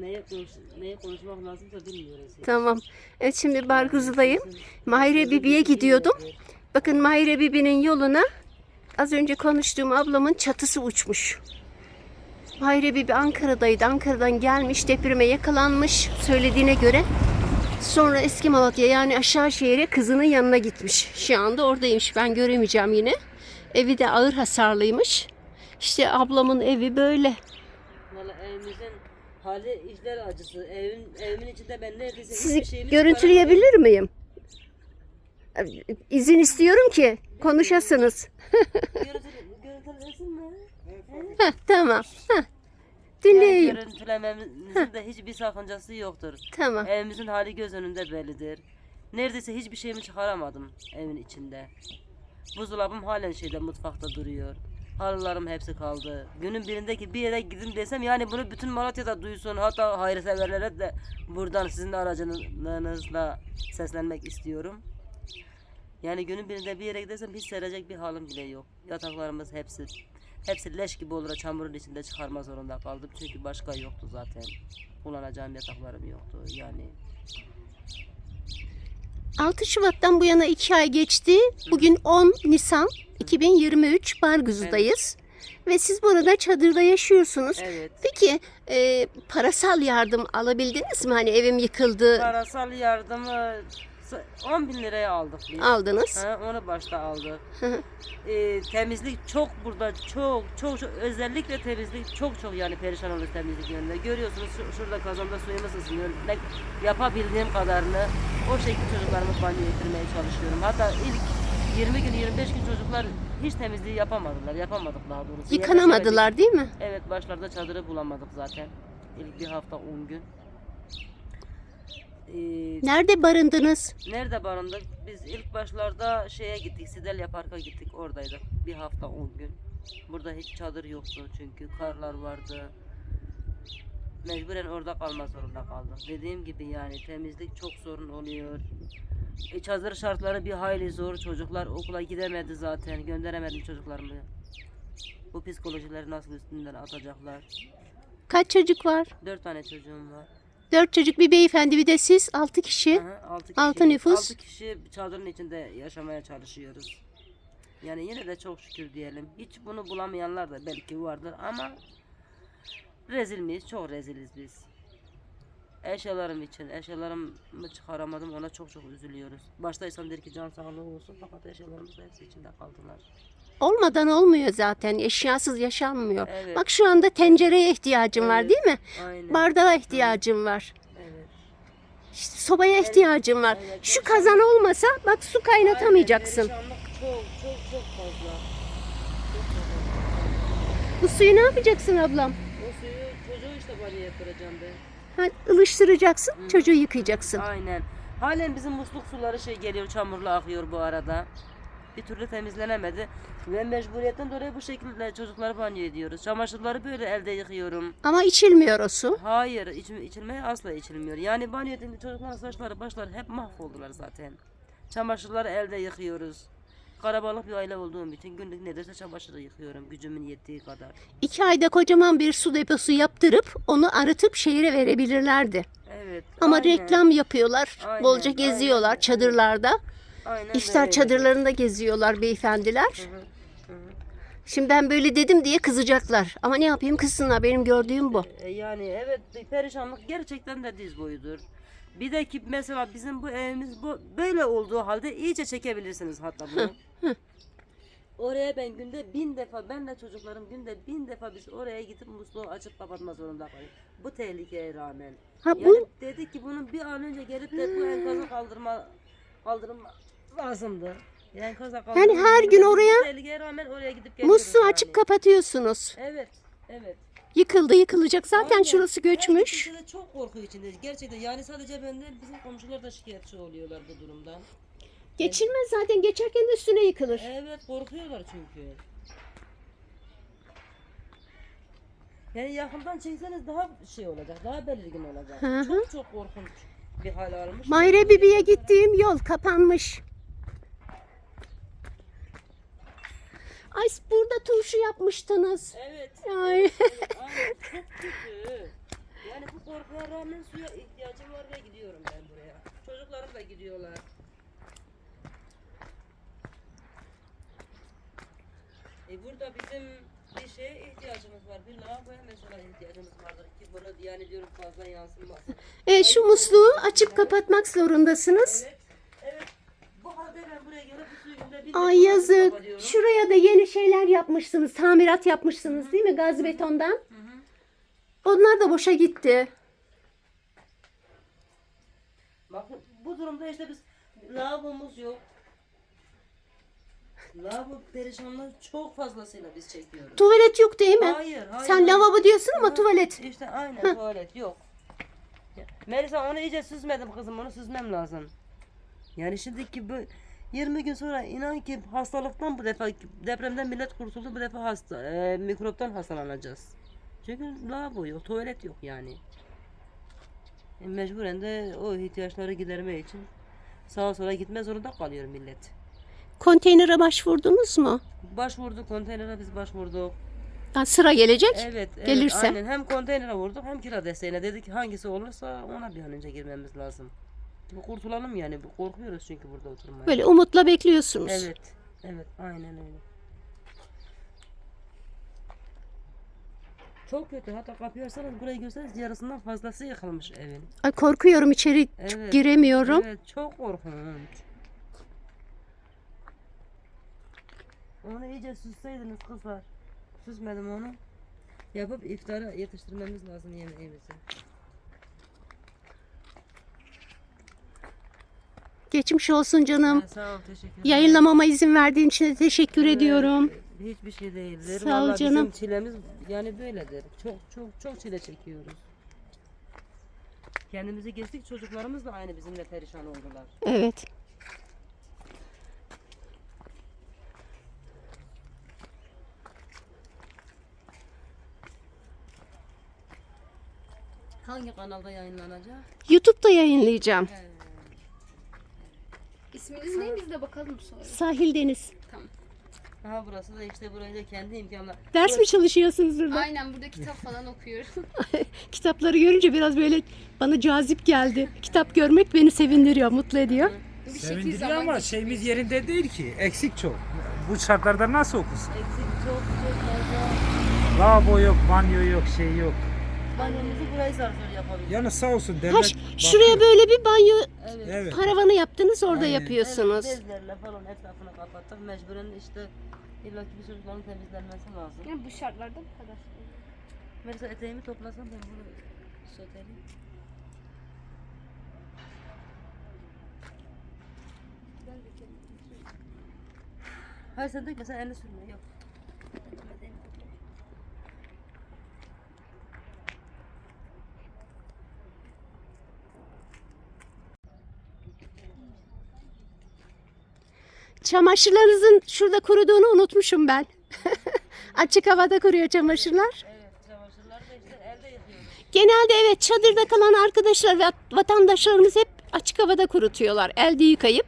Neye, konuş, neye konuşmak lazımsa bilmiyoruz. Tamam. Evet şimdi Barguz'dayım. Mahire Bibi'ye gidiyordum. Bakın Mahire Bibi'nin yoluna az önce konuştuğum ablamın çatısı uçmuş. Mahire Bibi Ankara'daydı. Ankara'dan gelmiş, depreme yakalanmış söylediğine göre. Sonra eski Malatya yani aşağı şehire kızının yanına gitmiş. Şu anda oradaymış. Ben göremeyeceğim yine. Evi de ağır hasarlıymış. İşte ablamın evi böyle. Valla evimizin hali işler acısı. Evin, evimin içinde ben neredeyse Sizi hiçbir şeyimi görüntüleyebilir miyim? İzin istiyorum ki konuşasınız. çıkaramıyorum. Görüntü, görüntülesin mi? Heh, tamam. Heh. Yani Dinleyeyim. görüntülememizin de hiçbir sakıncası yoktur. Tamam. Evimizin hali göz önünde bellidir. Neredeyse hiçbir şeyimi çıkaramadım evin içinde. Buzdolabım halen şeyde mutfakta duruyor. Halılarım hepsi kaldı. Günün birindeki bir yere gidin desem yani bunu bütün Malatya'da duysun. Hatta hayırseverlere de buradan sizin aracınızla seslenmek istiyorum. Yani günün birinde bir yere gidersem hiç serecek bir halim bile yok. Yataklarımız hepsi hepsi leş gibi olur çamurun içinde çıkarma zorunda kaldım. Çünkü başka yoktu zaten. Kullanacağım yataklarım yoktu yani. 6 Şubat'tan bu yana 2 ay geçti. Bugün 10 Nisan 2023 Barguz'dayız. Ve siz burada çadırda yaşıyorsunuz. Evet. Peki e, parasal yardım alabildiniz mi? Hani evim yıkıldı Parasal yardımı 10 bin liraya aldık biz. aldınız. Ha, onu başta aldık. Ee, temizlik çok burada çok çok çok özellikle temizlik çok çok yani perişan oluyoruz temizlik yönünde. Görüyorsunuz şu- şurada kazanda suyumuz ısınıyor. Ne, yapabildiğim kadarını o şekilde çocuklarımı banyo ettirmeye çalışıyorum. Hatta ilk 20 gün 25 gün çocuklar hiç temizliği yapamadılar. Yapamadık daha doğrusu. Yıkanamadılar değil mi? Evet başlarda çadırı bulamadık zaten. İlk bir hafta 10 gün. Ee, Nerede barındınız? Nerede barındık? Biz ilk başlarda şeye gittik, Sidelya Park'a gittik, oradaydık. Bir hafta 10 gün. Burada hiç çadır yoktu çünkü karlar vardı. Mecburen orada kalma zorunda kaldık. Dediğim gibi yani temizlik çok sorun oluyor. E, çadır şartları bir hayli zor. Çocuklar okula gidemedi zaten. Gönderemedim çocuklarımı. Bu psikolojileri nasıl üstünden atacaklar? Kaç çocuk var? Dört tane çocuğum var. 4 çocuk bir beyefendi bir de siz 6 kişi. Aha, altı kişi, Altı nüfus. altı kişi çadırın içinde yaşamaya çalışıyoruz. Yani yine de çok şükür diyelim. Hiç bunu bulamayanlar da belki vardır ama rezil miyiz? Çok reziliz biz. Eşyalarım için, eşyalarımı çıkaramadım ona çok çok üzülüyoruz. Başta insan der ki can sağlığı olsun fakat eşyalarımız da hepsi içinde kaldılar. Olmadan olmuyor zaten. Eşyasız yaşanmıyor. Evet. Bak şu anda tencereye ihtiyacım var Evet. değil mi? Aynen. Bardağa ihtiyacım var. evet. İşte sobaya ihtiyacım var. evet, Şu kazan olmasa bak su kaynatamayacaksın. Aynen, çok çok çok fazla. Bu suyu ne yapacaksın ablam? O suyu çocuğu işte banyoya yaptıracağım ben. Ha, ılıştıracaksın, çocuğu yıkayacaksın. Aynen. Halen bizim musluk suları şey geliyor çamurlu akıyor bu arada. Bir türlü temizlenemedi. Ve mecburiyetten dolayı bu şekilde çocukları banyo ediyoruz. Çamaşırları böyle elde yıkıyorum. Ama içilmiyor o su. Hayır iç, içilmeye asla içilmiyor. Yani banyo edince çocukların saçları başları hep mahvoldular zaten. Çamaşırları elde yıkıyoruz. Karabalık bir aile olduğum için günlük neredeyse çamaşırı yıkıyorum gücümün yettiği kadar. İki ayda kocaman bir su deposu yaptırıp onu arıtıp şehire verebilirlerdi. Evet. Ama aynen. reklam yapıyorlar. Aynen, Bolca geziyorlar aynen. çadırlarda. Aynen İftar öyle. çadırlarında geziyorlar beyefendiler. Hı hı, hı hı. Şimdi ben böyle dedim diye kızacaklar. Ama ne yapayım kızsınlar benim gördüğüm bu. E, Yani evet perişanlık gerçekten de diz boyudur. Bir de ki mesela bizim bu evimiz bu böyle olduğu halde iyice çekebilirsiniz hatta bunu. Oraya ben günde bin defa ben de çocuklarım günde bin defa biz oraya gidip musluğu açıp kapatma zorunda kalıyoruz. Bu tehlikeye rağmen. Ha Yani bu dedik ki bunun bir an önce gelip de bu enkazı kaldırma kaldırma lazımdı. Enkaza Yani her gün oraya oraya gidip geliyoruz musluğu yani. açıp kapatıyorsunuz. Evet, evet. Yıkıldı yıkılacak. Zaten Aynen. şurası göçmüş. Herkes de çok korku içindeyiz. Gerçekten yani sadece ben değil bizim komşular da şikayetçi oluyorlar bu durumdan. Geçilmez zaten geçerken de üstüne yıkılır. Evet korkuyorlar çünkü. Yani yakından çekseniz daha şey olacak, daha belirgin olacak. Hı hı. Çok çok korkunç bir hal almış. Mayre Bibi'ye gittiğim yol kapanmış. Ay burada turşu yapmıştınız. Evet. Ay. evet, aynen, çok kötü. Yani bu korkuya rağmen suya ihtiyacım var ve gidiyorum ben buraya. Çocuklarım da gidiyorlar. E burada bizim bir şeye ihtiyacımız var. Bir lavaboya mesela ihtiyacımız vardır ki bunu yani diyorum fazla yansımasın. Evet şu musluğu açıp kapatmak zorundasınız. Evet, evet. Bu halde ben buraya gelip bu suyu günde bir Ay yazık. Şuraya da yeni şeyler yapmışsınız. Tamirat yapmışsınız değil mi gaz betondan? Onlar da boşa gitti. Bakın bu durumda işte biz lavabomuz yok. Lavabo perişanlığı çok fazlasıyla biz çekiyoruz. Tuvalet yok değil mi? Hayır, hayır. Sen lavabo diyorsun ama Hı, tuvalet. İşte aynen tuvalet yok. Melisa onu iyice süzmedim kızım onu süzmem lazım. Yani şimdiki bu 20 gün sonra inan ki hastalıktan bu defa depremden millet kurtuldu bu defa hasta e, mikroptan hastalanacağız. Çünkü lavabo yok, tuvalet yok yani. E, mecburen de o ihtiyaçları giderme için sağa sola gitme zorunda kalıyor millet. Konteynere başvurdunuz mu? Başvurduk konteynere biz başvurduk. Ha, sıra gelecek. Evet, evet Gelirse. aynen. Hem konteynere vurduk hem kira desteğine. Dedik hangisi olursa ona bir an önce girmemiz lazım. Bu kurtulalım yani. Korkuyoruz çünkü burada oturmaya. Böyle umutla bekliyorsunuz. Evet. Evet, aynen öyle. Çok kötü. Hatta kapıyı açsanız burayı görseniz yarısından fazlası yıkılmış evin. Ay korkuyorum içeri Evet. giremiyorum. Evet, çok korkunç. Onu iyice süsseydiniz kızlar. Süsmedim onu. Yapıp iftara yetiştirmemiz lazım yemeğimizi. Geçmiş olsun canım. Ha, sağ ol, teşekkür ederim. Yayınlamama izin verdiğin için de teşekkür Evet, ediyorum. Hiçbir şey değildir. Sağ ol Vallahi canım. Bizim çilemiz yani böyledir. Çok çok çok çile çekiyoruz. Kendimizi geçtik çocuklarımız da aynı bizimle perişan oldular. Evet. Hangi kanalda yayınlanacak? YouTube'da yayınlayacağım. İsminiz ne? Biz de bakalım sonra. Sahil Deniz. Aha burası da işte burayı da kendi imkanla. Ders mi çalışıyorsunuz burada? Aynen burada kitap falan okuyorum. Kitapları görünce biraz böyle bana cazip geldi. Kitap görmek beni sevindiriyor, mutlu ediyor. Bir şekil Sevindiriyor zaman ama geçiriyor. şeyimiz yerinde değil ki. Eksik çok. Bu şartlarda nasıl okusun? Eksik çok çok fazla. Lavabo yok, banyo yok, şey yok. Banyomuzu burayı zar zor yapabiliyoruz. Yani sağ olsun Ha, devlet ş- şuraya böyle bir banyo Evet. Evet. paravanı yaptınız orada Aynen. yapıyorsunuz. Evet, bezlerle falan etrafını kapattık. Mecburen işte illaki bir çocukların temizlenmesi lazım. Yani bu şartlarda bu kadar. Mesela eteğimi toplasam ben bunu söteleyim. Hayır sen dökme sen elini sürme yok. Çamaşırlarınızın şurada kuruduğunu unutmuşum ben. Açık havada kuruyor çamaşırlar. Evet çamaşırları da işte elde yıkıyoruz. Genelde evet çadırda kalan arkadaşlar ve vatandaşlarımız hep açık havada kurutuyorlar. Elde yıkayıp.